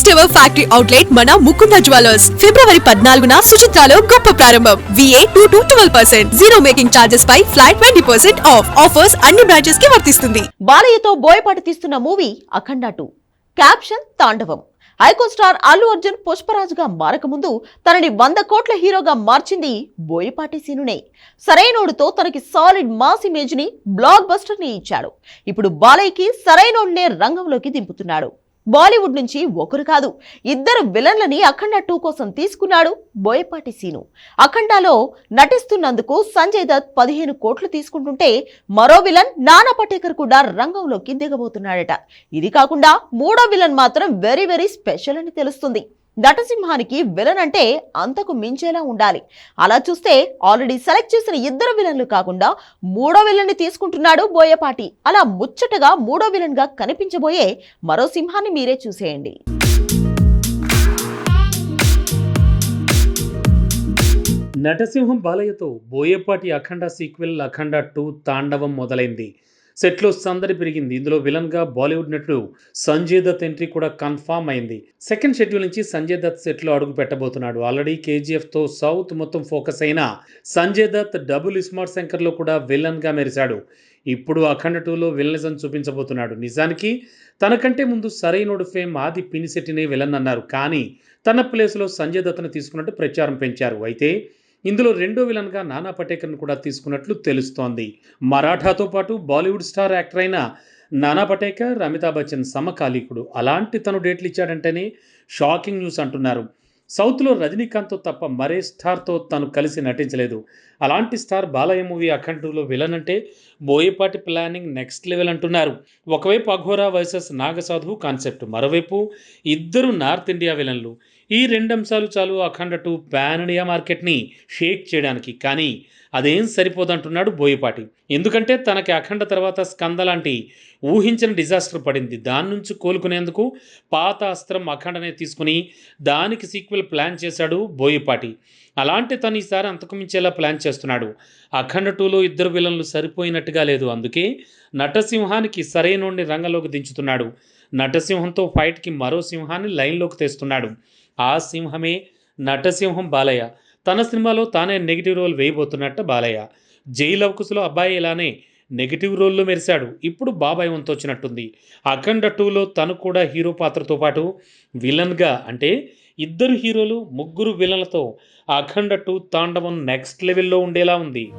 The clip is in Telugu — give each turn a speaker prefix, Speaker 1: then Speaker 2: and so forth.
Speaker 1: ఫస్ట్ ఎవర్ ఫ్యాక్టరీ అవుట్లెట్ మన ముకుంద జ్యువెలర్స్. ఫిబ్రవరి పద్నాలుగున సుచిత్రాలో గొప్ప ప్రారంభం. VA two to twelve percent zero making charges pi flat twenty percent off offers అన్ని బ్రాంచెస్కి వర్తిస్తుంది.
Speaker 2: బాలయ్యతో బోయపాటి తీస్తున్న మూవీ అఖండ టూ క్యాప్షన్ తాండవం. ఐకో స్టార్ అల్లు అర్జున్ పుష్పరాజుగా మారకముందు తనని వంద కోట్ల హీరోగా మార్చింది బోయపాటి సీనునే. సరైనోడుతో తనకి సాలిడ్ మాస్ ఇమేజ్ని బ్లాక్ బస్టర్ని ఇచ్చాడు. ఇప్పుడు బాలయ్యకి సరైనోడ్నే రంగంలోకి దింపుతున్నాడు. బాలీవుడ్ నుంచి ఒకరు కాదు ఇద్దరు విలన్లని అఖండ టూ కోసం తీసుకున్నాడు బోయపాటి సీను. అఖండాలో నటిస్తున్నందుకు సంజయ్ దత్ పదిహేను కోట్లు తీసుకుంటుంటే మరో విలన్ నానా పటేకర్ కూడా రంగంలోకి దిగబోతున్నాడట. ఇది కాకుండా మూడో విలన్ మాత్రం వెరీ వెరీ స్పెషల్ అని తెలుస్తుంది. నటసింహానికి విలన్ అంటే అంతకు మించేలా ఉండాలి. అలా చూస్తే ఆల్రెడీ సెలెక్ట్ చేసిన ఇద్దరు విలన్లు కాకుండా మూడో విలన్ని తీసుకుంటున్నాడు బోయపాటి. అలా ముచ్చటగా మూడో విలన్గా కనిపించబోయే మరో సింహాన్ని మీరే చూసేయండి.
Speaker 3: నటసింహం బాలయ్యతో బోయపాటి అఖండ సీక్వెల్ అఖండ టూ తాండవం మొదలైంది. సెట్లో సందడి పెరిగింది. ఇందులో విలన్గా బాలీవుడ్ నటుడు సంజయ్ దత్ ఎంట్రీ కూడా కన్ఫామ్ అయింది. సెకండ్ షెడ్యూల్ నుంచి సంజయ్ దత్ సెట్లో అడుగు పెట్టబోతున్నాడు. ఆల్రెడీ కేజీఎఫ్తో సౌత్ మొత్తం ఫోకస్ అయిన సంజయ్ దత్ డబుల్ ఇస్మార్ట్ శంకర్లో కూడా విలన్గా మెరిశాడు. ఇప్పుడు అఖండ టూలో విలనిజం చూపించబోతున్నాడు. నిజానికి తనకంటే ముందు సరైనోడు ఫేమ్ ఆది పినిశెట్టినే విలన్ అన్నారు. కానీ తన ప్లేస్లో సంజయ్ దత్ను తీసుకున్నట్టు ప్రచారం పెంచారు. అయితే ఇందులో రెండో విలన్గా నానా పటేకర్ను కూడా తీసుకున్నట్లు తెలుస్తోంది. మరాఠాతో పాటు బాలీవుడ్ స్టార్ యాక్టర్ అయిన నానా పటేకర్ అమితాబ్ బచ్చన్ సమకాలీకుడు. అలాంటి తను డేట్లు ఇచ్చాడంటేనే షాకింగ్ న్యూస్ అంటున్నారు. సౌత్లో రజనీకాంత్తో తప్ప మరే స్టార్తో తను కలిసి నటించలేదు. అలాంటి స్టార్ బాలయ్య మూవీ అఖండులో విలన్ అంటే బోయపాటి ప్లానింగ్ నెక్స్ట్ లెవెల్ అంటున్నారు. ఒకవైపు అఘోరా వర్సెస్ నాగసాధువు కాన్సెప్ట్ మరోవైపు ఇద్దరు నార్త్ ఇండియా విలన్లు. ఈ రెండు అంశాలు చాలు అఖండ టూ పాన్ ఇండియా మార్కెట్ని షేక్ చేయడానికి. కానీ అదేం సరిపోదంటున్నాడు బోయపాటి. ఎందుకంటే తనకి అఖండ తర్వాత స్కంద లాంటి ఊహించిన డిజాస్టర్ పడింది. దాని నుంచి కోలుకునేందుకు పాత అస్త్రం అఖండనే తీసుకుని దానికి సీక్వెల్ ప్లాన్ చేశాడు బోయపాటి. అలాంటి తను ఈసారి అంతకుమించేలా ప్లాన్ చేస్తున్నాడు. అఖండ టూలో ఇద్దరు విలన్లు సరిపోయినట్టుగా లేదు. అందుకే నటసింహానికి సరైనోడిని రంగంలోకి దించుతున్నాడు. నటసింహంతో ఫైట్కి మరో సింహాన్ని లైన్లోకి తెస్తున్నాడు. ఆ సింహమే నటసింహం బాలయ్య. తన సినిమాలో తానే నెగిటివ్ రోల్ వేయబోతున్నట్టు బాలయ్య. జై అవకుశలో అబ్బాయి ఇలానే నెగిటివ్ రోల్లో మెరిశాడు. ఇప్పుడు బాబాయ్ వంతు వచ్చినట్టుంది. అఖండ టూలో తను కూడా హీరో పాత్రతో పాటు విలన్గా అంటే ఇద్దరు హీరోలు ముగ్గురు విలన్లతో అఖండ టూ తాండవం నెక్స్ట్ లెవెల్లో ఉండేలా ఉంది.